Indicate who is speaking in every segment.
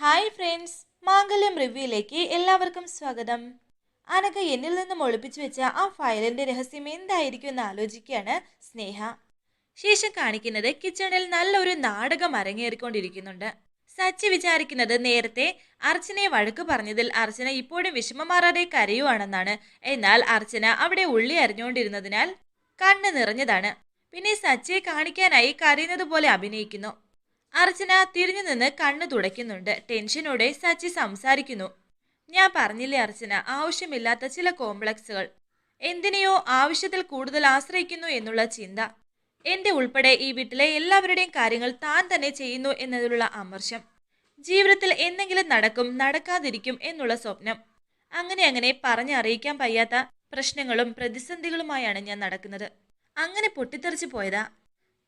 Speaker 1: Hi friends മാംഗല്യം റിവ്യൂയിലേക്ക് എല്ലാവർക്കും സ്വാഗതം. അനഘ എന്നിൽ നിന്നും ഒളിപ്പിച്ചു വെച്ച ആ ഫയലിന്റെ രഹസ്യം എന്തായിരിക്കും എന്ന് ആലോചിക്കുകയാണ് സ്നേഹ. ശേഷം കാണിക്കുന്നത് കിച്ചണിൽ നല്ലൊരു നാടകം അരങ്ങേറിക്കൊണ്ടിരിക്കുന്നുണ്ട്. സച്ചി വിചാരിക്കുന്നത് നേരത്തെ അർച്ചനയെ വഴക്ക് പറഞ്ഞതിൽ അർച്ചന ഇപ്പോഴും വിഷമം മാറാതെ കരയുവാണെന്നാണ്. എന്നാൽ അർച്ചന അവിടെ ഉള്ളി അരിഞ്ഞുകൊണ്ടിരുന്നതിനാൽ കണ്ണ് നിറഞ്ഞതാണ്. പിന്നെ സച്ചിയെ കാണിക്കാനായി കരയുന്നത് പോലെ അഭിനയിക്കുന്നു. അർച്ചന തിരിഞ്ഞു നിന്ന് കണ്ണു തുടയ്ക്കുന്നുണ്ട്. ടെൻഷനോടെ സച്ചി സംസാരിക്കുന്നു. ഞാൻ പറഞ്ഞില്ലേ അർച്ചന ആവശ്യമില്ലാത്ത ചില കോംപ്ലക്സുകൾ. എന്തിനെയോ ആവശ്യത്തിൽ കൂടുതൽ ആശ്രയിക്കുന്നു എന്നുള്ള ചിന്ത. എന്റെ ഉൾപ്പെടെ ഈ വീട്ടിലെ എല്ലാവരുടെയും കാര്യങ്ങൾ താൻ തന്നെ ചെയ്യുന്നു എന്നതിലുള്ള അമർഷം. ജീവിതത്തിൽ എന്തെങ്കിലും നടക്കും നടക്കാതിരിക്കും എന്നുള്ള സ്വപ്നം. അങ്ങനെ അങ്ങനെ പറഞ്ഞറിയിക്കാൻ വയ്യാത്ത പ്രശ്നങ്ങളും പ്രതിസന്ധികളുമായാണ് ഞാൻ നടക്കുന്നത്. അങ്ങനെ പൊട്ടിത്തെറിച്ചു പോയതാ.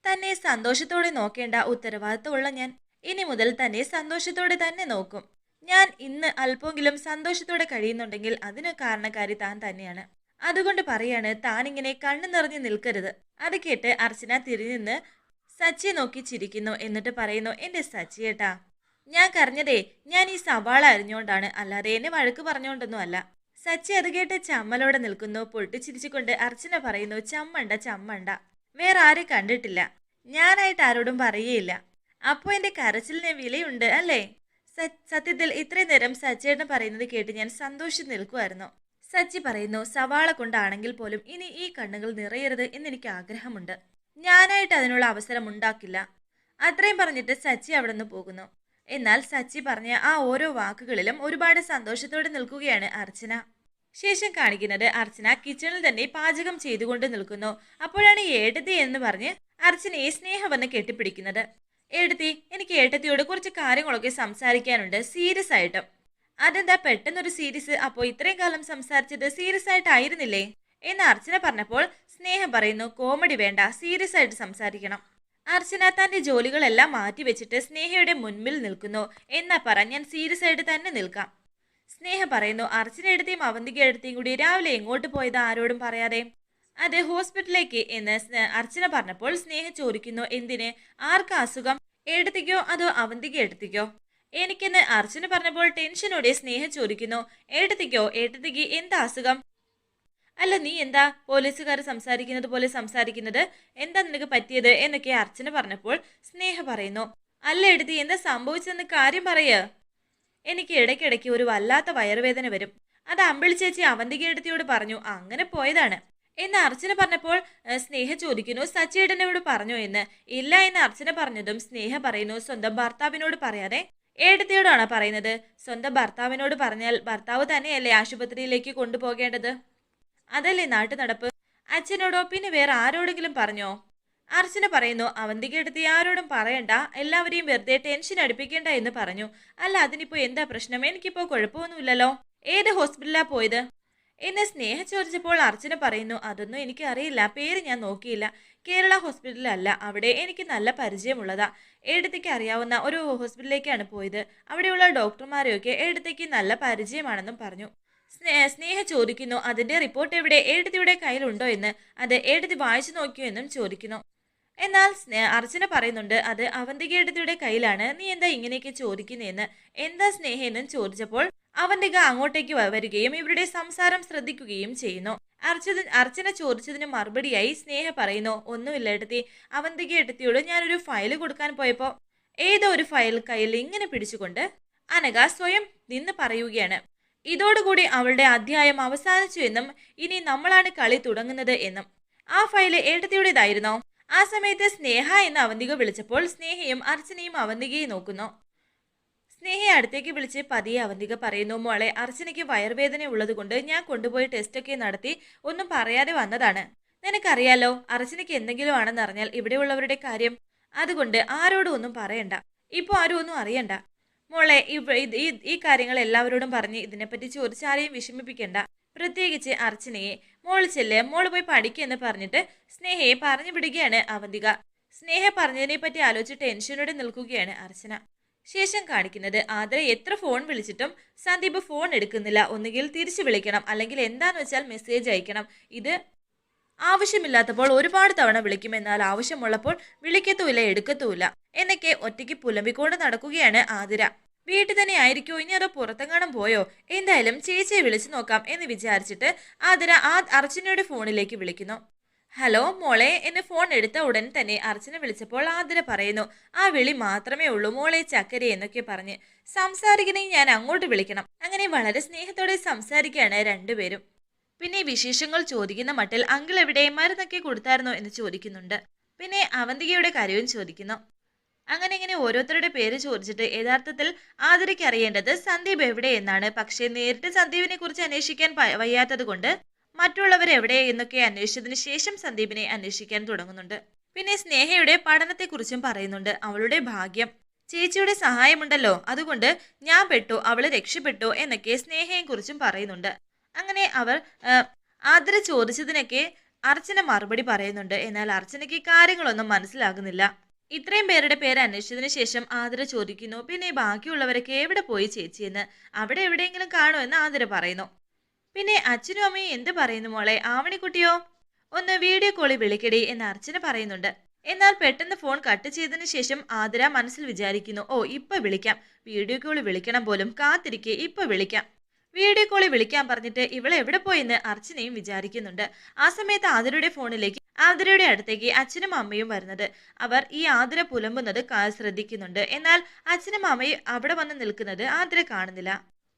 Speaker 1: തന്നെ സന്തോഷത്തോടെ നോക്കേണ്ട ഉത്തരവാദിത്തമുള്ള ഞാൻ ഇനി മുതൽ തന്നെ സന്തോഷത്തോടെ തന്നെ നോക്കും. ഞാൻ ഇന്ന് അല്പമെങ്കിലും സന്തോഷത്തോടെ കഴിയുന്നുണ്ടെങ്കിൽ അതിന് കാരണക്കാരി താൻ തന്നെയാണ്. അതുകൊണ്ട് പറയാണ് താൻ ഇങ്ങനെ കണ്ണു നിറഞ്ഞു നിൽക്കരുത് അത് കേട്ട് അർച്ചന തിരിഞ്ഞിന്ന് സച്ചിയെ നോക്കി ചിരിക്കുന്നു. എന്നിട്ട് പറയുന്നു എന്റെ സച്ചിയേട്ടാ ഞാൻ കരഞ്ഞതേ ഞാൻ ഈ സവാള അരിഞ്ഞുകൊണ്ടാണ് അല്ലാതെ എന്നെ വഴക്ക് പറഞ്ഞുകൊണ്ടൊന്നും അല്ല. സച്ചി അത് കേട്ട് ചമ്മലോടെ നിൽക്കുന്നു. പൊട്ടിച്ചിരിച്ചുകൊണ്ട് അർച്ചന പറയുന്നു ചമ്മണ്ട ചമ്മണ്ട. വേറെ ആരും കണ്ടിട്ടില്ല. ഞാനായിട്ട് ആരോടും പറയുകയില്ല. അപ്പോൾ എന്റെ കരച്ചിലിന് വിലയുണ്ട് അല്ലേ? സത്യത്തിൽ ഇത്രയും നേരം സച്ചേട്ടൻ പറയുന്നത് കേട്ട് ഞാൻ സന്തോഷിച്ച് നിൽക്കുമായിരുന്നു സച്ചി പറയുന്നു സവാള കൊണ്ടാണെങ്കിൽ പോലും ഇനി ഈ കണ്ണുകൾ നിറയരുത് എന്നെനിക്ക് ആഗ്രഹമുണ്ട്. ഞാനായിട്ട് അതിനുള്ള അവസരം ഉണ്ടാക്കില്ല. അത്രയും പറഞ്ഞിട്ട് സച്ചി അവിടെ നിന്ന് പോകുന്നു. എന്നാൽ സച്ചി പറഞ്ഞ ആ ഓരോ വാക്കുകളിലും ഒരുപാട് സന്തോഷത്തോടെ നിൽക്കുകയാണ് അർച്ചന. ശേഷം കാണിക്കുന്നത് അർച്ചന കിച്ചണിൽ തന്നെ പാചകം ചെയ്തുകൊണ്ട് നിൽക്കുന്നു. അപ്പോഴാണ് ഏട്ടത്തി എന്ന് പറഞ്ഞ് അർച്ചനയെ സ്നേഹം വന്ന് കെട്ടിപ്പിടിക്കുന്നത്. ഏട്ടത്തി എനിക്ക് ഏട്ടത്തിയോട് കുറച്ച് കാര്യങ്ങളൊക്കെ സംസാരിക്കാനുണ്ട്. സീരിയസ് ആയിട്ട്. അതെന്താ? പെട്ടെന്നൊരു സീരീസ് അപ്പോൾ ഇത്രയും കാലം സംസാരിച്ചത് സീരിയസ് ആയിട്ടായിരുന്നില്ലേ എന്ന് അർച്ചന പറഞ്ഞപ്പോൾ സ്നേഹം പറയുന്നു കോമഡി വേണ്ട. സീരിയസ് ആയിട്ട് സംസാരിക്കണം. അർച്ചന തന്റെ ജോലികളെല്ലാം മാറ്റിവെച്ചിട്ട് സ്നേഹയുടെ മുൻപിൽ നിൽക്കുന്നു. എന്നാ പറ ഞാൻ സീരിയസ് ആയിട്ട് തന്നെ നിൽക്കാം. സ്നേഹ പറയുന്നു. അർച്ചന എടുത്തേയും അവന്തിക എടുത്തേയും കൂടി രാവിലെ എങ്ങോട്ട് പോയത് ആരോടും പറയാതെ. അത് ഹോസ്പിറ്റലിലേക്ക് എന്ന് അർച്ചന പറഞ്ഞപ്പോൾ സ്നേഹ ചോദിക്കുന്നു എന്തിന്? ആർക്കാ അസുഖം? എടുത്തിക്കോ അതോ അവന്തിക എടുത്തിക്കോ എനിക്കെന്ന് അർച്ചന പറഞ്ഞപ്പോൾ ടെൻഷനോടെ സ്നേഹ ചോദിക്കുന്നു എടുത്തിക്കോ ഏട്ടത്തിക്ക് എന്താ അസുഖം? അല്ല നീ എന്താ പോലീസുകാർ സംസാരിക്കുന്നത് പോലെ സംസാരിക്കുന്നത്? എന്താ നിനക്ക് പറ്റിയത്? എന്നൊക്കെ അർച്ചന പറഞ്ഞപ്പോൾ സ്നേഹ പറയുന്നു അല്ല എടുത്തി എന്താ സംഭവിച്ചെന്ന് കാര്യം പറയ്. എനിക്ക് ഇടയ്ക്കിടയ്ക്ക് ഒരു വല്ലാത്ത വയറുവേദന വരും. അത് അമ്പിളി ചേച്ചി അവന്തികേടത്തിയോട് പറഞ്ഞു അങ്ങനെ പോയതാണ്. എന്ന് അർച്ചന പറഞ്ഞപ്പോൾ സ്നേഹ ചോദിക്കുന്നു സച്ചേടനോട് പറഞ്ഞു എന്ന്. ഇല്ല എന്ന് അർച്ചന പറഞ്ഞതും സ്നേഹ പറയുന്നു സ്വന്തം ഭർത്താവിനോട് പറയാതെ. ഏടത്തിയോടാണ് പറയുന്നത്? സ്വന്തം ഭർത്താവിനോട് പറഞ്ഞാൽ ഭർത്താവ് തന്നെയല്ലേ ആശുപത്രിയിലേക്ക് കൊണ്ടുപോകേണ്ടത്? അതല്ലേ നാട്ടു നടപ്പ് അച്ഛനോടോ പിന്നെ വേറെ ആരോടെങ്കിലും പറഞ്ഞോ? അർച്ചന പറയുന്നു അവന്തിക എടുത്ത് ആരോടും പറയണ്ട. എല്ലാവരെയും വെറുതെ ടെൻഷൻ അടുപ്പിക്കേണ്ട എന്ന് പറഞ്ഞു. അല്ല അതിനിപ്പോ എന്താ പ്രശ്നം? എനിക്കിപ്പോ കുഴപ്പമൊന്നുമില്ലല്ലോ. ഏത് ഹോസ്പിറ്റലാ പോയത്? എന്നെ സ്നേഹ ചോദിച്ചപ്പോൾ അർച്ചന പറയുന്നു അതൊന്നും എനിക്ക് അറിയില്ല പേര് ഞാൻ നോക്കിയില്ല. കേരള ഹോസ്പിറ്റലല്ല. അവിടെ എനിക്ക് നല്ല പരിചയമുള്ളതാ. ഏടത്തേക്ക് അറിയാവുന്ന ഒരു ഹോസ്പിറ്റലിലേക്കാണ് പോയത്. അവിടെയുള്ള ഡോക്ടർമാരെയൊക്കെ ഏടത്തേക്ക് നല്ല പരിചയമാണെന്നും പറഞ്ഞു. സ്നേ- സ്നേഹ ചോദിക്കുന്നു അതിന്റെ റിപ്പോർട്ട് എവിടെ? ഏടത്തിയുടെ കയ്യിലുണ്ടോ? എന്ന്. അത് ഏടത്തി വായിച്ചു നോക്കിയോ എന്നും ചോദിക്കുന്നു. എന്നാൽ അർച്ചന പറയുന്നുണ്ട് അത് അവന്തികേടതിയുടെ കയ്യിലാണ്. നീ എന്താ ഇങ്ങനെയൊക്കെ ചോദിക്കുന്നതെന്ന് എന്താ സ്നേഹ എന്നും ചോദിച്ചപ്പോൾ അവന്തിക അങ്ങോട്ടേക്ക് വരികയും ഇവരുടെ സംസാരം ശ്രദ്ധിക്കുകയും ചെയ്യുന്നു. അർച്ചന അർച്ചന ചോദിച്ചതിന് മറുപടിയായി സ്നേഹ പറയുന്നു ഒന്നുമില്ല എടുത്തി അവന്തിക എടുത്തിയോട് ഞാനൊരു ഫയൽ കൊടുക്കാൻ പോയപ്പോ ഏതോ ഒരു ഫയൽ കയ്യിൽ ഇങ്ങനെ പിടിച്ചുകൊണ്ട് അനഘ സ്വയം നിന്ന് പറയുകയാണ്. ഇതോടുകൂടി അവളുടെ അധ്യായം അവസാനിച്ചു എന്നും ഇനി നമ്മളാണ് കളി തുടങ്ങുന്നത് എന്നും. ആ ഫയൽ ഏട്ടത്തിയുടേതായിരുന്നോ? ആ സമയത്ത് സ്നേഹ എന്ന് അവന്തിക വിളിച്ചപ്പോൾ സ്നേഹയും അർച്ചനയും അവന്തികയെ നോക്കുന്നു. സ്നേഹയെ അടുത്തേക്ക് വിളിച്ച് പതിയെ അവന്തിക പറയുന്നു മോളെ അർച്ചനയ്ക്ക് വയറുവേദന ഉള്ളതുകൊണ്ട് ഞാൻ കൊണ്ടുപോയി ടെസ്റ്റൊക്കെ നടത്തി ഒന്നും പറയാതെ വന്നതാണ്. നിനക്കറിയാലോ അർച്ചനയ്ക്ക് എന്തെങ്കിലും ആണെന്ന് അറിഞ്ഞാൽ ഇവിടെയുള്ളവരുടെ കാര്യം. അതുകൊണ്ട് ആരോടും ഒന്നും പറയണ്ട. ഇപ്പോൾ ആരും ഒന്നും അറിയണ്ട. മോളെ ഈ കാര്യങ്ങൾ എല്ലാവരോടും പറഞ്ഞ് ഇതിനെപ്പറ്റി ചോദിച്ചാരെയും വിഷമിപ്പിക്കണ്ട. പ്രത്യേകിച്ച് അർച്ചനയെ മോൾ ചെല്ല് മോൾ പോയി പഠിക്കുമെന്ന് പറഞ്ഞിട്ട് സ്നേഹയെ പറഞ്ഞു വിടുകയാണ് അവന്തിക. സ്നേഹ പറഞ്ഞതിനെ പറ്റി ആലോചിച്ച് ടെൻഷനോടെ നിൽക്കുകയാണ് അർച്ചന. ശേഷം കാണിക്കുന്നത് ആദര എത്ര ഫോൺ വിളിച്ചിട്ടും സന്ദീപ് ഫോൺ എടുക്കുന്നില്ല. ഒന്നുകിൽ തിരിച്ചു വിളിക്കണം. അല്ലെങ്കിൽ എന്താന്ന് വെച്ചാൽ മെസ്സേജ് അയക്കണം. ഇത് ആവശ്യമില്ലാത്തപ്പോൾ ഒരുപാട് തവണ വിളിക്കും. എന്നാൽ ആവശ്യമുള്ളപ്പോൾ വിളിക്കത്തുമില്ല എടുക്കത്തുമില്ല. എന്നൊക്കെ ഒറ്റയ്ക്ക് പുലമ്പിക്കൊണ്ട് നടക്കുകയാണ് ആതിര. വീട്ടിൽ തന്നെ ആയിരിക്കോ ഇനി അതോ പുറത്തെങ്ങാനും പോയോ? എന്തായാലും ചേച്ചിയെ വിളിച്ചു നോക്കാം എന്ന് വിചാരിച്ചിട്ട് ആതിര ആ അർച്ചനയുടെ ഫോണിലേക്ക് വിളിക്കുന്നു. ഹലോ മോളെ എന്നെ ഫോൺ എടുത്ത ഉടൻ തന്നെ അർച്ചന വിളിച്ചപ്പോൾ ആതിര പറയുന്നു ആ വിളി മാത്രമേ ഉള്ളൂ മോളെ ചക്കര എന്നൊക്കെ പറഞ്ഞ്. സംസാരിക്കണമെങ്കിൽ ഞാൻ അങ്ങോട്ട് വിളിക്കണം. അങ്ങനെ വളരെ സ്നേഹത്തോടെ സംസാരിക്കുകയാണ് രണ്ടുപേരും. പിന്നെ വിശേഷങ്ങൾ ചോദിക്കുന്ന മട്ടിൽ അങ്കിൾ എവിടെ മരുന്നൊക്കെ കൊടുത്തായിരുന്നോ എന്ന് ചോദിക്കുന്നുണ്ട്. പിന്നെ അവന്തികയുടെ കാര്യവും ചോദിക്കുന്നു. അങ്ങനെ ഇങ്ങനെ ഓരോരുത്തരുടെ പേര് ചോദിച്ചിട്ട് യഥാർത്ഥത്തിൽ ആതിരയ്ക്ക് അറിയേണ്ടത് സന്ദീപ് എവിടെ എന്നാണ് പക്ഷേ നേരിട്ട് സന്ദീപിനെ കുറിച്ച് അന്വേഷിക്കാൻ വയ്യാത്തത് കൊണ്ട് മറ്റുള്ളവർ എവിടെ എന്നൊക്കെ അന്വേഷിച്ചതിന് ശേഷം സന്ദീപിനെ അന്വേഷിക്കാൻ തുടങ്ങുന്നുണ്ട്. പിന്നെ സ്നേഹയുടെ പഠനത്തെക്കുറിച്ചും പറയുന്നുണ്ട്. അവളുടെ ഭാഗ്യം. ചേച്ചിയുടെ സഹായമുണ്ടല്ലോ. അതുകൊണ്ട് ഞാൻ പെട്ടു അവൾ രക്ഷപ്പെട്ടു എന്നൊക്കെ സ്നേഹയെക്കുറിച്ചും പറയുന്നുണ്ട്. അങ്ങനെ അവർ ആദര ചോദിച്ചതിനൊക്കെ അർച്ചന മറുപടി പറയുന്നുണ്ട്. എന്നാൽ അർച്ചനയ്ക്ക് കാര്യങ്ങളൊന്നും മനസ്സിലാകുന്നില്ല. ഇത്രയും പേരുടെ പേര് അന്വേഷിച്ചതിന് ശേഷം ആതിര ചോദിക്കുന്നു. പിന്നെ ബാക്കിയുള്ളവരൊക്കെ എവിടെ പോയി ചേച്ചിയെന്ന് അവിടെ എവിടെയെങ്കിലും കാണോ എന്ന് ആതിര പറയുന്നു. പിന്നെ അച്ഛനും അമ്മയും എന്ത് പറയുന്നു മോളെ? ആവണിക്കുട്ടിയോ? ഒന്ന് വീഡിയോ കോളിൽ വിളിക്കടി എന്ന് അർച്ചന പറയുന്നുണ്ട്. എന്നാൽ പെട്ടെന്ന് ഫോൺ കട്ട് ചെയ്തതിന് ശേഷം ആതിര മനസ്സിൽ വിചാരിക്കുന്നു. ഓ ഇപ്പൊ വിളിക്കാം. വീഡിയോ കോൾ വിളിക്കണം പോലും. കാത്തിരിക്കെ ഇപ്പൊ വിളിക്കാം. വീഡിയോ കോളിൽ വിളിക്കാൻ പറഞ്ഞിട്ട് ഇവളെ എവിടെ പോയെന്ന് അർച്ചനയും വിചാരിക്കുന്നുണ്ട്. ആ സമയത്ത് ആതിരയുടെ ഫോണിലേക്ക് ആതിരയുടെ അടുത്തേക്ക് അച്ഛനും അമ്മയും വരുന്നത്. അവർ ഈ ആതിര പുലമ്പുന്നത് ശ്രദ്ധിക്കുന്നുണ്ട്. എന്നാൽ അച്ഛനും അമ്മയും അവിടെ വന്ന് നിൽക്കുന്നത് ആതിര കാണുന്നില്ല.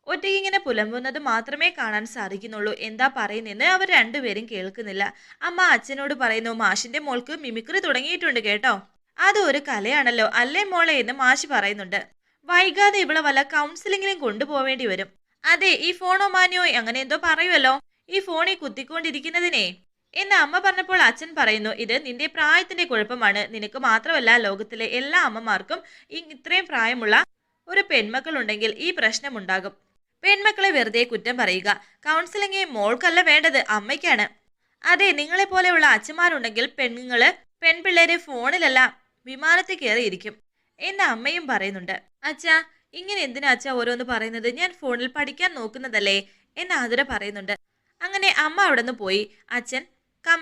Speaker 1: ഒറ്റയ്ക്ക് ഇങ്ങനെ പുലമ്പുന്നത് മാത്രമേ കാണാൻ സാധിക്കുന്നുള്ളൂ. എന്താ പറയുന്നതെന്ന് അവർ രണ്ടുപേരും കേൾക്കുന്നില്ല. അമ്മ അച്ഛനോട് പറയുന്നു മാഷിന്റെ മോൾക്ക് മിമിക്രി തുടങ്ങിയിട്ടുണ്ട് കേട്ടോ. അത് ഒരു കലയാണല്ലോ. അല്ലേ മോളെ? എന്ന് മാഷി പറയുന്നുണ്ട്. വൈകാതെ ഇവളെ വല്ല കൗൺസിലിങ്ങിനും കൊണ്ടുപോവേണ്ടി വരും. അതെ ഈ ഫോണോ മാനിയോ അങ്ങനെ എന്തോ പറയുമല്ലോ ഈ ഫോണിൽ കുത്തിക്കൊണ്ടിരിക്കുന്നതിനെ. എന്ന് അമ്മ പറഞ്ഞപ്പോൾ അച്ഛൻ പറയുന്നു ഇത് നിന്റെ പ്രായത്തിന്റെ കുഴപ്പമാണ്. നിനക്ക് മാത്രമല്ല ലോകത്തിലെ എല്ലാ അമ്മമാർക്കും ഇത്രയും പ്രായമുള്ള ഒരു പെൺമക്കളുണ്ടെങ്കിൽ ഈ പ്രശ്നമുണ്ടാകും പെൺമക്കളെ വെറുതെ കുറ്റം പറയുക. കൗൺസിലിംഗ് മോൾക്കല്ല വേണ്ടത് അമ്മയ്ക്കാണ്. അതെ നിങ്ങളെ പോലെയുള്ള അച്ഛന്മാരുണ്ടെങ്കിൽ പെണ്ണുങ്ങൾ പെൺപിള്ളേരെ ഫോണിലല്ല വിമാനത്തിൽ കയറിയിരിക്കും. എന്ന് അമ്മയും പറയുന്നുണ്ട്. അച്ഛാ ഇങ്ങനെ എന്തിനാ അച്ഛാ ഓരോന്ന് പറയുന്നത്? ഞാൻ ഫോണിൽ പഠിക്കാൻ നോക്കുന്നതല്ലേ? എന്ന് ആതിര പറയുന്നുണ്ട്. അങ്ങനെ അമ്മ അവിടെ നിന്ന് പോയി. അച്ഛൻ കം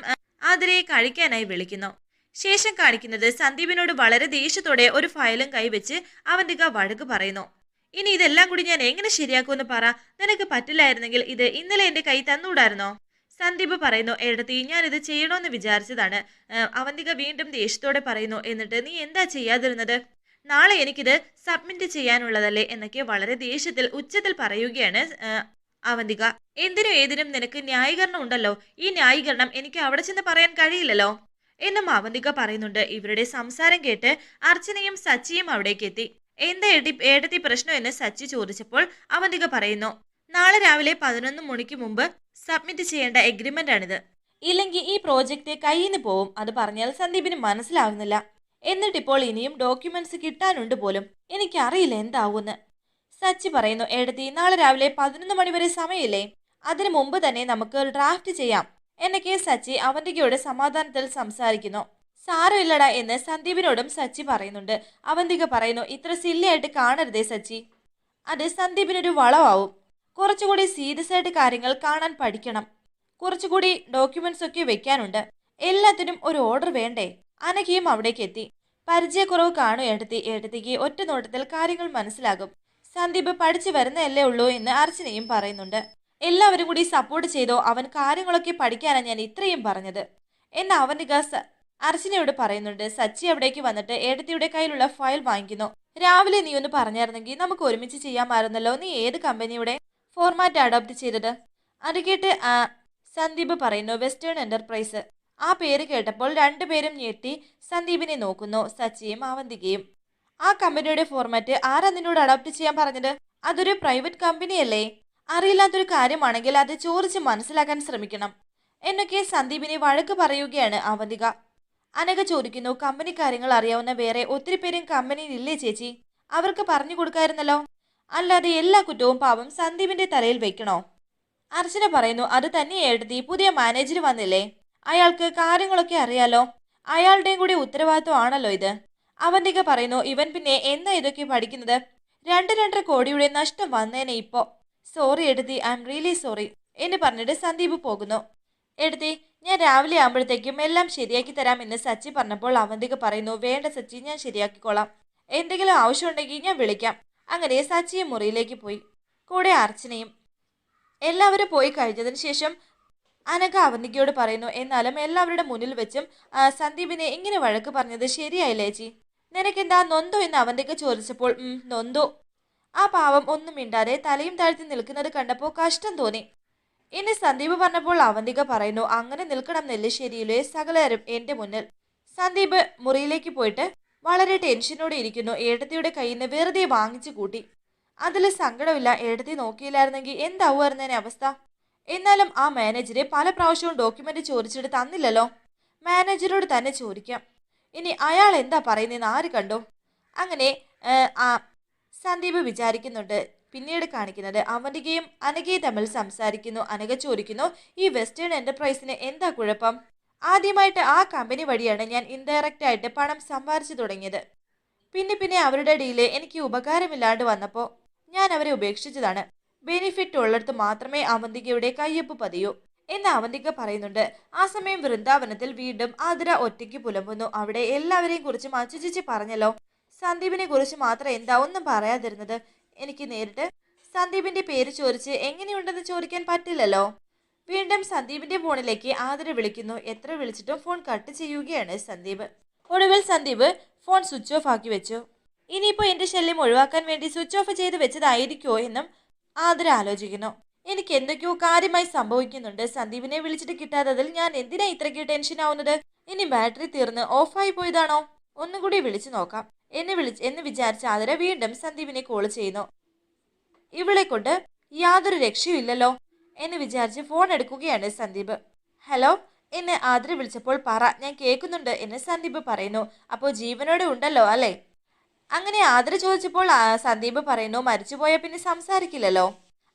Speaker 1: ആതിരയെ കഴിക്കാനായി വിളിക്കുന്നു. ശേഷം കാണിക്കുന്നത് സന്ദീപിനോട് വളരെ ദേഷ്യത്തോടെ ഒരു ഫയലും കൈവച്ച് അവന്തിക വഴക്ക് പറയുന്നു. ഇനി ഇതെല്ലാം കൂടി ഞാൻ എങ്ങനെ ശരിയാക്കുമെന്ന് പറ. നിനക്ക് പറ്റില്ലായിരുന്നെങ്കിൽ ഇത് ഇന്നലെ എന്റെ കൈ തന്നൂടായിരുന്നോ? സന്ദീപ് പറയുന്നു എടത്തി ഞാൻ ഇത് ചെയ്യണമെന്ന് വിചാരിച്ചതാണ് അവന്തിക വീണ്ടും ദേഷ്യത്തോടെ പറയുന്നു. എന്നിട്ട് നീ എന്താ ചെയ്യാതിരുന്നത്? നാളെ എനിക്കിത് സബ്മിറ്റ് ചെയ്യാനുള്ളതല്ലേ എന്നൊക്കെ വളരെ ദേഷ്യത്തിൽ ഉച്ചത്തിൽ പറയുകയാണ് അവന്തിക. എന്തിനും ഏതിനും നിനക്ക് ന്യായീകരണം ഉണ്ടല്ലോ. ഈ ന്യായീകരണം എനിക്ക് അവിടെ ചെന്ന് പറയാൻ കഴിയില്ലല്ലോ. എന്നും അവന്തിക പറയുന്നുണ്ട്. ഇവരുടെ സംസാരം കേട്ട് അർച്ചനയും സച്ചിയും അവിടേക്ക് എത്തി. എന്താ ഏട്ടി ഏടത്തി പ്രശ്നം എന്ന് സച്ചി ചോദിച്ചപ്പോൾ അവന്തിക പറയുന്നു നാളെ രാവിലെ പതിനൊന്ന് മണിക്ക് മുമ്പ് സബ്മിറ്റ് ചെയ്യേണ്ട എഗ്രിമെന്റ് ആണിത്. ഇല്ലെങ്കിൽ ഈ പ്രോജക്റ്റ് കയ്യിൽ നിന്ന് പോവും. അത് പറഞ്ഞാൽ സന്ദീപിന് മനസ്സിലാകുന്നില്ല എന്നിട്ടിപ്പോൾ ഇനിയും ഡോക്യുമെന്റ്സ് കിട്ടാനുണ്ട് പോലും. എനിക്കറിയില്ല എന്താവൂന്ന്. സച്ചി പറയുന്നു എഴുതി നാളെ രാവിലെ പതിനൊന്ന് മണിവരെ സമയമില്ലേ? അതിനു മുമ്പ് തന്നെ നമുക്ക് ഡ്രാഫ്റ്റ് ചെയ്യാം. എന്നൊക്കെ സച്ചി അവന്തികയോട് സമാധാനത്തിൽ സംസാരിക്കുന്നു. സാരമില്ലടാ എന്ന് സന്ദീപിനോടും സച്ചി പറയുന്നുണ്ട്. അവന്തിക പറയുന്നു ഇത്ര സില്ലിയായിട്ട് കാണരുതേ സച്ചി. അത് സന്ദീപിനൊരു വളവാവും. കുറച്ചുകൂടി സീരിയസ് ആയിട്ട് കാര്യങ്ങൾ കാണാൻ പഠിക്കണം. കുറച്ചുകൂടി ഡോക്യുമെന്റ്സ് ഒക്കെ വെക്കാനുണ്ട്. എല്ലാത്തിനും ഒരു ഓർഡർ വേണ്ടേ? അനഘയും അവിടേക്ക് എത്തി. പരിചയക്കുറവ് കാണൂ ഏട്ടത്തി ഏട്ടത്തിക്ക് ഒറ്റ നോട്ടത്തിൽ കാര്യങ്ങൾ മനസ്സിലാകും. സന്ദീപ് പഠിച്ചു വരുന്നതല്ലേ ഉള്ളൂ എന്ന് അർച്ചനയും പറയുന്നുണ്ട്. എല്ലാവരും കൂടി സപ്പോർട്ട് ചെയ്തോ അവൻ കാര്യങ്ങളൊക്കെ പഠിക്കാനാണ് ഞാൻ ഇത്രയും പറഞ്ഞത്. എന്ന് ഗസ് അർച്ചനയോട് പറയുന്നുണ്ട് സച്ചി അവിടേക്ക് വന്നിട്ട് എടത്തിയുടെ കയ്യിലുള്ള ഫയൽ വാങ്ങിക്കുന്നു. രാവിലെ നീ ഒന്ന് പറഞ്ഞായിരുന്നെങ്കിൽ നമുക്ക് ഒരുമിച്ച് ചെയ്യാമായിരുന്നല്ലോ. നീ ഏത് കമ്പനിയുടെ ഫോർമാറ്റ് അഡോപ്റ്റ് ചെയ്തത്? അത് കേട്ട് സന്ദീപ് പറയുന്നു വെസ്റ്റേൺ എന്റർപ്രൈസ് ആ പേര് കേട്ടപ്പോൾ രണ്ടുപേരും ഞെട്ടി സന്ദീപിനെ നോക്കുന്നു സച്ചിയും അവന്തികയും. ആ കമ്പനിയുടെ ഫോർമാറ്റ് ആരാ നിന്നോട് അഡോപ്റ്റ് ചെയ്യാൻ പറഞ്ഞത്? അതൊരു പ്രൈവറ്റ് കമ്പനിയല്ലേ അറിയില്ലാത്തൊരു കാര്യമാണെങ്കിൽ അത് ചോദിച്ച് മനസ്സിലാക്കാൻ ശ്രമിക്കണം. എന്നൊക്കെ സന്ദീപിനെ വഴക്ക് പറയുകയാണ് അവന്തിക. അനഘ ചോദിക്കുന്നു കമ്പനി കാര്യങ്ങൾ അറിയാവുന്ന വേറെ ഒത്തിരി പേരും കമ്പനിയിൽ ഇല്ലേ ചേച്ചി? അവർക്ക് പറഞ്ഞു കൊടുക്കായിരുന്നല്ലോ? അല്ലാതെ എല്ലാ കുറ്റവും പാവം സന്ദീപിന്റെ തലയിൽ വെക്കണോ? അർച്ചന പറയുന്നു അത് തന്നെ എഴുതി പുതിയ മാനേജർ വന്നില്ലേ? അയാൾക്ക് കാര്യങ്ങളൊക്കെ അറിയാലോ. അയാളുടെയും കൂടി ഉത്തരവാദിത്വമാണല്ലോ ഇത്. അവന്തിക പറയുന്നു ഇവൻ പിന്നെ എന്നാ ഇതൊക്കെ പഠിക്കുന്നത്? രണ്ട് രണ്ടര കോടിയുടെ നഷ്ടം വന്നേനെ ഇപ്പോ. സോറി എടുത്തി. ഐ എം റിയലി സോറി എന്ന് പറഞ്ഞിട്ട് സന്ദീപ് പോകുന്നു. എടുത്തി ഞാൻ രാവിലെ ആകുമ്പോഴത്തേക്കും എല്ലാം ശരിയാക്കി തരാം എന്ന് സച്ചി പറഞ്ഞപ്പോൾ അവന്തിക പറയുന്നു വേണ്ട സച്ചി ഞാൻ ശരിയാക്കിക്കോളാം. എന്തെങ്കിലും ആവശ്യമുണ്ടെങ്കിൽ ഞാൻ വിളിക്കാം. അങ്ങനെ സച്ചിയും മുറിയിലേക്ക് പോയി. കൂടെ അർച്ചനയും എല്ലാവരും പോയി കഴിഞ്ഞതിന് ശേഷം അനഘ അവന്തികയോട് പറയുന്നു എന്നാലും എല്ലാവരുടെ മുന്നിൽ വെച്ചും സന്ദീപിനെ ഇങ്ങനെ വഴക്ക് പറഞ്ഞത് ശരിയായില്ലേ നിനക്കെന്താ നൊന്തോ എന്ന് അവന്തിക ചോദിച്ചപ്പോൾ നൊന്തോ. ആ പാവം ഒന്നും മിണ്ടാതെ തലയും താഴ്ത്തി നിൽക്കുന്നത് കണ്ടപ്പോൾ കഷ്ടം തോന്നി. ഇനി സന്ദീപ് പറഞ്ഞപ്പോൾ അവന്തിക പറയുന്നു അങ്ങനെ നിൽക്കണം നെല്ലിശ്ശേരിയിലെ സകലരും എന്റെ മുന്നിൽ. സന്ദീപ് മുറിയിലേക്ക് പോയിട്ട് വളരെ ടെൻഷനോടെ ഇരിക്കുന്നു ഏട്ടത്തിയുടെ കയ്യിൽ നിന്ന് വെറുതെ വാങ്ങിച്ചു കൂട്ടി. അതിൽ സങ്കടമില്ല ഏട്ടത്തി നോക്കിയില്ലായിരുന്നെങ്കിൽ എന്താവുമായിരുന്നേനെ അവസ്ഥ? എന്നാലും ആ മാനേജരെ പല പ്രാവശ്യവും ഡോക്യുമെന്റ് ചോദിച്ചിട്ട് തന്നില്ലല്ലോ. മാനേജരോട് തന്നെ ചോദിക്കാം. ഇനി അയാൾ എന്താ പറയുന്നതെന്ന് ആര് കണ്ടോ? അങ്ങനെ ആ സന്ദീപ് വിചാരിക്കുന്നുണ്ട്. പിന്നീട് കാണിക്കുന്നത് അവനികയും അനഘയും തമ്മിൽ സംസാരിക്കുന്നു അനക ചോദിക്കുന്നു ഈ വെസ്റ്റേൺ എന്റർപ്രൈസിന് എന്താ കുഴപ്പം? ആദ്യമായിട്ട് ആ കമ്പനി വഴിയാണ് ഞാൻ ഇൻഡയറക്റ്റ് ആയിട്ട് പണം സമ്പാദിച്ചു തുടങ്ങിയത്. പിന്നെ പിന്നെ അവരുടെ ഇടയിൽ എനിക്ക് ഉപകാരമില്ലാണ്ട് വന്നപ്പോൾ ഞാൻ അവരെ ഉപേക്ഷിച്ചതാണ്. ബെനിഫിറ്റ് ഉള്ളിടത്ത് മാത്രമേ അവന്തികയുടെ കയ്യൊപ്പ് പതിയൂ. എന്ന് അവന്തിക പറയുന്നുണ്ട്. ആ സമയം വൃന്ദാവനത്തിൽ വീണ്ടും ആതിര ഒറ്റയ്ക്ക് പുലമ്പുന്നു. അവിടെ എല്ലാവരെയും കുറിച്ച് മച്ചുചിച്ച് പറഞ്ഞല്ലോ. സന്ദീപിനെ കുറിച്ച് മാത്രം എന്താ ഒന്നും പറയാതിരുന്നത്? എനിക്ക് നേരിട്ട് സന്ദീപിന്റെ പേര് ചോദിച്ച് എങ്ങനെയുണ്ടെന്ന് ചോദിക്കാൻ പറ്റില്ലല്ലോ. വീണ്ടും സന്ദീപിന്റെ ഫോണിലേക്ക് ആതിര വിളിക്കുന്നു. എത്ര വിളിച്ചിട്ടും ഫോൺ കട്ട് ചെയ്യുകയാണ് സന്ദീപ്. ഒടുവിൽ സന്ദീപ് ഫോൺ സ്വിച്ച് ഓഫ് ആക്കി വെച്ചു. ഇനിയിപ്പോൾ എന്റെ ശല്യം ഒഴിവാക്കാൻ വേണ്ടി സ്വിച്ച് ഓഫ് ചെയ്ത് വെച്ചതായിരിക്കുമോ എന്നും ആതിര ആലോചിക്കുന്നു എനിക്ക് എന്തൊക്കെയോ കാര്യമായി സംഭവിക്കുന്നുണ്ട്. സന്ദീപിനെ വിളിച്ചിട്ട് കിട്ടാത്തതിൽ ഞാൻ എന്തിനാ ഇത്രയ്ക്ക് ടെൻഷൻ ആവുന്നത്? ഇനി ബാറ്ററി തീർന്ന് ഓഫായി പോയതാണോ? ഒന്നുകൂടി വിളിച്ചു നോക്കാം. എന്നെ വിളിച്ച് എന്ന് വിചാരിച്ച ആതിര വീണ്ടും സന്ദീപിനെ കോൾ ചെയ്യുന്നു. ഇവളെ കൊണ്ട് യാതൊരു രക്ഷയുമില്ലല്ലോ എന്ന് വിചാരിച്ച് ഫോൺ എടുക്കുകയാണ് സന്ദീപ്. ഹലോ എന്നെ ആതിര വിളിച്ചപ്പോൾ പറ ഞാൻ കേൾക്കുന്നുണ്ട് എന്ന് സന്ദീപ് പറയുന്നു. അപ്പോൾ ജീവനോടെ ഉണ്ടല്ലോ അല്ലേ? അങ്ങനെ ആദര ചോദിച്ചപ്പോൾ സന്ദീപ് പറയുന്നു മരിച്ചുപോയ പിന്നെ സംസാരിക്കില്ലല്ലോ?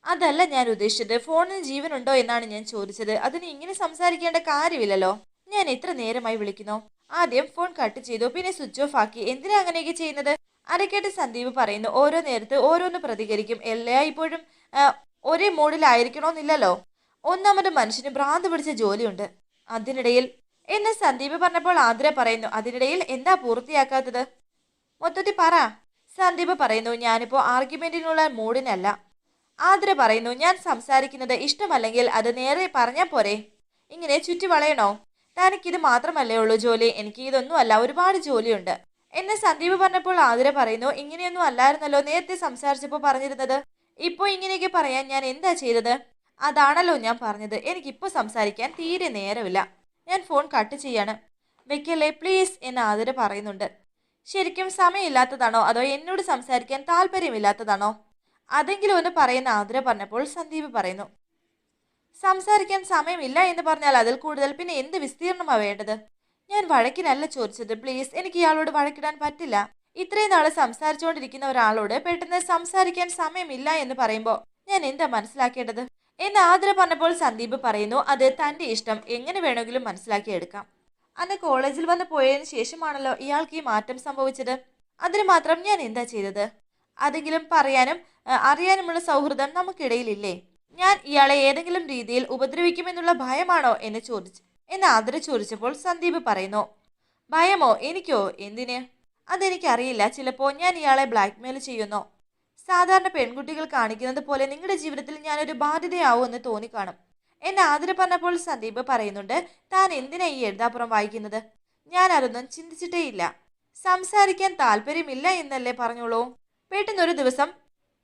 Speaker 1: അതല്ല ഞാൻ ഉദ്ദേശിച്ചത് ഫോണിന് ജീവനുണ്ടോ എന്നാണ് ഞാൻ ചോദിച്ചത്. അതിന് ഇങ്ങനെ സംസാരിക്കേണ്ട കാര്യമില്ലല്ലോ. ഞാൻ എത്ര നേരമായി വിളിക്കുന്നു? ആദ്യം ഫോൺ കട്ട് ചെയ്തു പിന്നെ സ്വിച്ച് ഓഫ് ആക്കി. എന്തിനാ അങ്ങനെയൊക്കെ ചെയ്യുന്നത്? അരക്കേട്ട് സന്ദീപ് പറയുന്നു ഓരോ നേരത്ത് ഓരോന്ന് പ്രതികരിക്കും. എല്ലായ്പ്പോഴും ഒരേ മൂഡിലായിരിക്കണമെന്നില്ലല്ലോ ഒന്നാമത് മനുഷ്യന് ഭ്രാന്ത് പിടിച്ച ജോലിയുണ്ട്. അതിനിടയിൽ എന്ന് സന്ദീപ് പറഞ്ഞപ്പോൾ ആതിര പറയുന്നു അതിനിടയിൽ എന്താ പൂർത്തിയാക്കാത്തത്? മൊത്തത്തിൽ പറ. സന്ദീപ് പറയുന്നു ഞാനിപ്പോ ആർഗ്യുമെന്റിനുള്ള മൂഡിനല്ല. ആതിര പറയുന്നു ഞാൻ സംസാരിക്കുന്നത് ഇഷ്ടമല്ലെങ്കിൽ അത് നേരെ പറഞ്ഞാൽ പോരെ. ഇങ്ങനെ ചുറ്റി വളയണോ? തനിക്കിത് മാത്രമല്ലേ ഉള്ളൂ ജോലി. എനിക്ക് ഇതൊന്നുമല്ല ഒരുപാട് ജോലിയുണ്ട്. എന്നെ സന്ദീപ് പറഞ്ഞപ്പോൾ ആതിര പറയുന്നു ഇങ്ങനെയൊന്നും അല്ലായിരുന്നല്ലോ നേരത്തെ സംസാരിച്ചപ്പോൾ പറഞ്ഞിരുന്നത്. ഇപ്പോൾ ഇങ്ങനെയൊക്കെ പറയാൻ ഞാൻ എന്താ ചെയ്തത്? അതാണല്ലോ ഞാൻ പറഞ്ഞത്. എനിക്കിപ്പോൾ സംസാരിക്കാൻ തീരെ നേരമില്ല. ഞാൻ ഫോൺ കട്ട് ചെയ്യാണ്. വെക്കല്ലേ പ്ലീസ് എന്ന് ആതിര പറയുന്നുണ്ട്. ശരിക്കും സമയമില്ലാത്തതാണോ? അതോ എന്നോട് സംസാരിക്കാൻ താല്പര്യമില്ലാത്തതാണോ? അതെങ്കിലും ഒന്ന് പറയുന്ന ആതിര പറഞ്ഞപ്പോൾ സന്ദീപ് പറയുന്നു. സംസാരിക്കാൻ സമയമില്ല എന്ന് പറഞ്ഞാൽ അതിൽ കൂടുതൽ പിന്നെ എന്ത് വിസ്തീർണമാണ് വേണ്ടത്? ഞാൻ വഴക്കിനല്ല ചോദിച്ചത്. പ്ലീസ് എനിക്ക് ഇയാളോട് വഴക്കിടാൻ പറ്റില്ല. ഇത്രയും നാൾ സംസാരിച്ചുകൊണ്ടിരിക്കുന്ന ഒരാളോട് പെട്ടെന്ന് സംസാരിക്കാൻ സമയമില്ല എന്ന് പറയുമ്പോൾ ഞാൻ എന്താ മനസ്സിലാക്കേണ്ടത്? എന്ന് ആതിര പറഞ്ഞപ്പോൾ സന്ദീപ് പറയുന്നു അത് തന്റെ ഇഷ്ടം. എങ്ങനെ വേണമെങ്കിലും മനസ്സിലാക്കിയെടുക്കാം. അന്ന് കോളേജിൽ വന്ന് പോയതിനു ശേഷമാണല്ലോ ഇയാൾക്ക് ഈ മാറ്റം സംഭവിച്ചത്. അതിന് മാത്രം ഞാൻ എന്താ ചെയ്തത്? അതെങ്കിലും പറയാനും അറിയാനുമുള്ള സൗഹൃദം നമുക്കിടയിലില്ലേ? ഞാൻ ഇയാളെ ഏതെങ്കിലും രീതിയിൽ ഉപദ്രവിക്കുമെന്നുള്ള ഭയമാണോ എന്ന് ചോദിച്ചു എന്ന് ആദര ചോദിച്ചപ്പോൾ സന്ദീപ് പറയുന്നു ഭയമോ? എനിക്കോ? എന്തിന്? അതെനിക്കറിയില്ല. ചിലപ്പോൾ ഞാൻ ഇയാളെ ബ്ലാക്ക്മെയിൽ ചെയ്യുന്നു. സാധാരണ പെൺകുട്ടികൾ കാണിക്കുന്നത് പോലെ നിങ്ങളുടെ ജീവിതത്തിൽ ഞാനൊരു ബാധ്യതയാവുമെന്ന് തോന്നിക്കാണും. എന്നെ ആതിര പറഞ്ഞപ്പോൾ സന്ദീപ് പറയുന്നുണ്ട് താൻ എന്തിനാ ഈ എഴുതാപ്പുറം വായിക്കുന്നത്? ഞാൻ അതൊന്നും ചിന്തിച്ചിട്ടേയില്ല. സംസാരിക്കാൻ താല്പര്യമില്ല എന്നല്ലേ പറഞ്ഞോളൂ? പെട്ടെന്നൊരു ദിവസം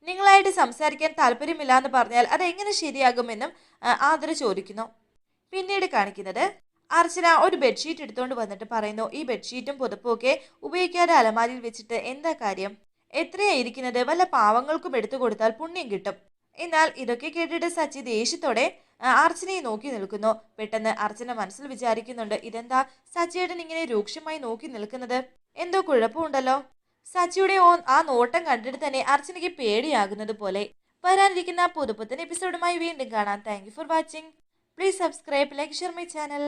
Speaker 1: നിങ്ങളായിട്ട് സംസാരിക്കാൻ താല്പര്യമില്ല എന്ന് പറഞ്ഞാൽ അതെങ്ങനെ ശരിയാകുമെന്നും ആതിര ചോദിക്കുന്നു. പിന്നീട് കാണിക്കുന്നത് അർച്ചന ഒരു ബെഡ്ഷീറ്റ് എടുത്തുകൊണ്ട് വന്നിട്ട് പറയുന്നു. ഈ ബെഡ്ഷീറ്റും പുതപ്പും ഉപയോഗിക്കാതെ അലമാരിയിൽ വെച്ചിട്ട് എന്താ കാര്യം? എത്രയാ ഇരിക്കുന്നത്? വല്ല പാവങ്ങൾക്കും എടുത്തു കൊടുത്താൽ പുണ്യം കിട്ടും. എന്നാൽ ഇതൊക്കെ കേട്ടിട്ട് സച്ചി ദേഷ്യത്തോടെ അർച്ചനയെ നോക്കി നിൽക്കുന്നു. പെട്ടെന്ന് അർച്ചന മനസ്സിൽ വിചാരിക്കുന്നുണ്ട് ഇതെന്താ സച്ചിയേട്ടൻ ഇങ്ങനെ രൂക്ഷമായി നോക്കി നിൽക്കുന്നത്? എന്തോ കുഴപ്പമുണ്ടല്ലോ? സച്ചിയുടെ ആ നോട്ടം കണ്ടിട്ട് തന്നെ അർച്ചനയ്ക്ക് പേടിയാകുന്നത് പോലെ വരാനിരിക്കുന്ന പുതുപുത്തൻ എപ്പിസോഡുമായി വീണ്ടും കാണാം. Thank for watching please subscribe like share my channel